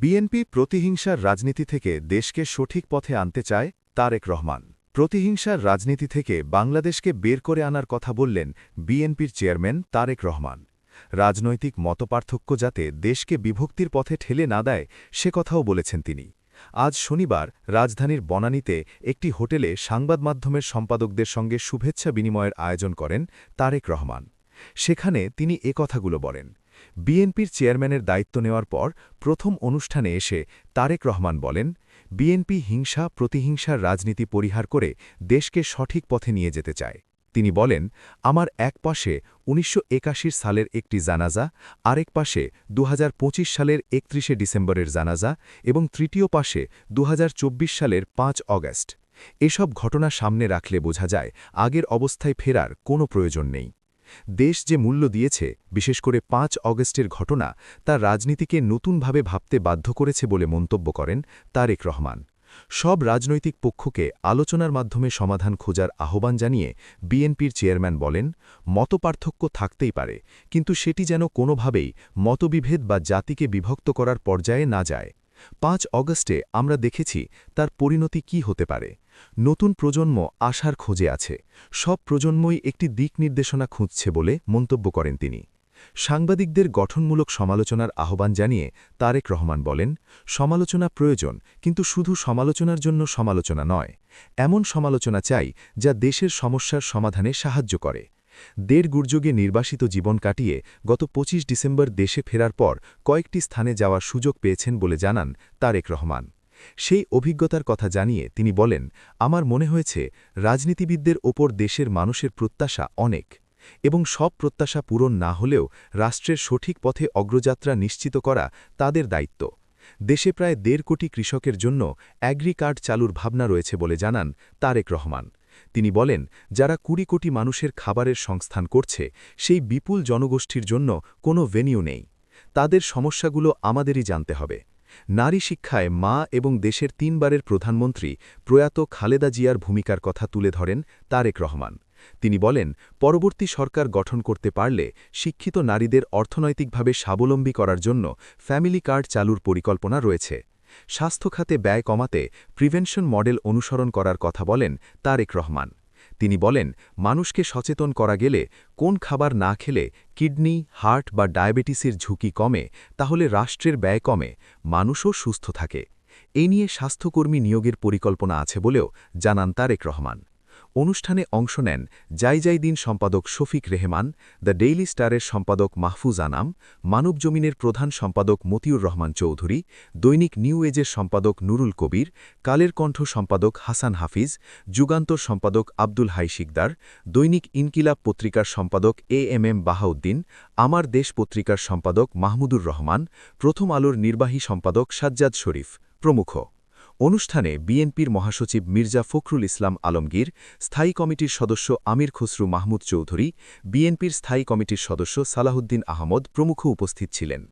BNP প্রতিহিংসার রাজনীতি থেকে দেশকে সঠিক পথে আনতে চায় তারেক রহমান। প্রতিহিংসার রাজনীতি থেকে বাংলাদেশকে বের করে আনার কথা বললেন বিএনপির চেয়ারম্যান তারেক রহমান। রাজনৈতিক মতপার্থক্য যাতে দেশকে বিভক্তির পথে ঠেলে না দেয়, সে কথাও বলেছেন তিনি। আজ শনিবার রাজধানীর বনানীতে একটি হোটেলে সাংবাদ মাধ্যমের সম্পাদকদের সঙ্গে শুভেচ্ছা বিনিময়ের আয়োজন করেন তারেক রহমান। সেখানে তিনি এ কথাগুলো বলেন। বিএনপির চেয়ারম্যানের দায়িত্ব নেওয়ার পর প্রথম অনুষ্ঠানে এসে তারেক রহমান বলেন, বিএনপি হিংসা, প্রতিহিংসার রাজনীতি পরিহার করে দেশকে সঠিক পথে নিয়ে যেতে চায়। তিনি বলেন, আমার এক পাশে উনিশশো সালের একটি জানাজা, আরেক পাশে দুহাজার পঁচিশ সালের একত্রিশে ডিসেম্বরের জানাজা এবং তৃতীয় পাশে দুহাজার চব্বিশ সালের পাঁচ অগাস্ট। এসব ঘটনা সামনে রাখলে বোঝা যায়, আগের অবস্থায় ফেরার কোনো প্রয়োজন নেই। দেশ যে মূল্য দিয়েছে, বিশেষ করে পাঁচ অগস্টের ঘটনা, তা রাজনীতিকে নতুনভাবে ভাবতে বাধ্য করেছে বলে মন্তব্য করেন তারেক রহমান। সব রাজনৈতিক পক্ষকে আলোচনার মাধ্যমে সমাধান খোঁজার আহ্বান জানিয়ে বিএনপির চেয়ারম্যান বলেন, মতপার্থক্য থাকতেই পারে, কিন্তু সেটি যেন কোনোভাবেই মতবিভেদ বা জাতিকে বিভক্ত করার পর্যায়ে না যায়। পাঁচ অগস্টে আমরা দেখেছি তার পরিণতি কি হতে পারে। নতুন প্রজন্ম আশার খোঁজে আছে। সব প্রজন্মই একটি দিক নির্দেশনা খুঁজছে বলে মন্তব্য করেন তিনি। সাংবাদিকদের গঠনমূলক সমালোচনার আহ্বান জানিয়ে তারেক রহমান বলেন, সমালোচনা প্রয়োজন, কিন্তু শুধু সমালোচনার জন্য সমালোচনা নয়। এমন সমালোচনা চাই যা দেশের সমস্যার সমাধানে সাহায্য করে। দেড় গুর্যোগে নির্বাসিত জীবন কাটিয়ে গত ২৫ ডিসেম্বর দেশে ফেরার পর কয়েকটি স্থানে যাওয়ার সুযোগ পেয়েছেন বলে জানান তারেক রহমান। সেই অভিজ্ঞতার কথা জানিয়ে তিনি বলেন, আমার মনে হয়েছে, রাজনীতিবিদদের ওপর দেশের মানুষের প্রত্যাশা অনেক এবং সব প্রত্যাশা পূরণ না হলেও রাষ্ট্রের সঠিক পথে অগ্রযাত্রা নিশ্চিত করা তাদের দায়িত্ব। দেশে প্রায় দেড় কোটি কৃষকের জন্য অ্যাগ্রিকার্ড চালুর ভাবনা রয়েছে বলে জানান তারেক রহমান। তিনি বলেন, যারা কুড়ি কোটি মানুষের খাবারের সংস্থান করছে, সেই বিপুল জনগোষ্ঠীর জন্য কোনো ভেনিউ নেই। তাদের সমস্যাগুলো আমাদেরই জানতে হবে। নারী শিক্ষায় মা এবং দেশের তিনবারের প্রধানমন্ত্রী প্রয়াত খালেদা জিয়ার ভূমিকার কথা তুলে ধরেন তারেক রহমান। তিনি বলেন, পরবর্তী সরকার গঠন করতে পারলে শিক্ষিত নারীদের অর্থনৈতিকভাবে স্বাবলম্বী করার জন্য ফ্যামিলি কার্ড চালুর পরিকল্পনা রয়েছে। স্বাস্থ্য খাতে ব্যয় কমাতে প্রিভেনশন মডেল অনুসরণ করার কথা বলেন তারেক রহমান। তিনি বলেন, মানুষকে সচেতন করা গেলে কোন খাবার না খেলে কিডনি, হার্ট বা ডায়াবেটিসের ঝুঁকি কমে, তাহলে রাষ্ট্রের ব্যয় কমে, মানুষও সুস্থ থাকে। এ নিয়ে স্বাস্থ্যকর্মী নিয়োগের পরিকল্পনা আছে বলেও জানান তারেক রহমান। অনুষ্ঠানে অংশ নেন জাইজাইদিন সম্পাদক শফিক রেহমান, দ্য ডেইলি স্টারের সম্পাদক মাহফুজ আনাম, মানব জমিনের প্রধান সম্পাদক মতিউর রহমান চৌধুরী, দৈনিক নিউ এজের সম্পাদক নুরুল কবির, কালের কণ্ঠ সম্পাদক হাসান হাফিজ, যুগান্তর সম্পাদক আব্দুল হাই শিকদার, দৈনিক ইনকিলাব পত্রিকার সম্পাদক এ এম এম বাহাউদ্দিন, আমার দেশ পত্রিকার সম্পাদক মাহমুদুর রহমান, প্রথম আলোর নির্বাহী সম্পাদক সাজ্জাদ শরীফ প্রমুখ। অনুষ্ঠানে বিএনপির মহাসচিব মির্জা ফখরুল ইসলাম আলমগীর, স্থায়ী কমিটির সদস্য আমির খসরু মাহমুদ চৌধুরী, বিএনপির স্থায়ী কমিটির সদস্য সালাহুদ্দিন আহমদ প্রমুখ উপস্থিত ছিলেন।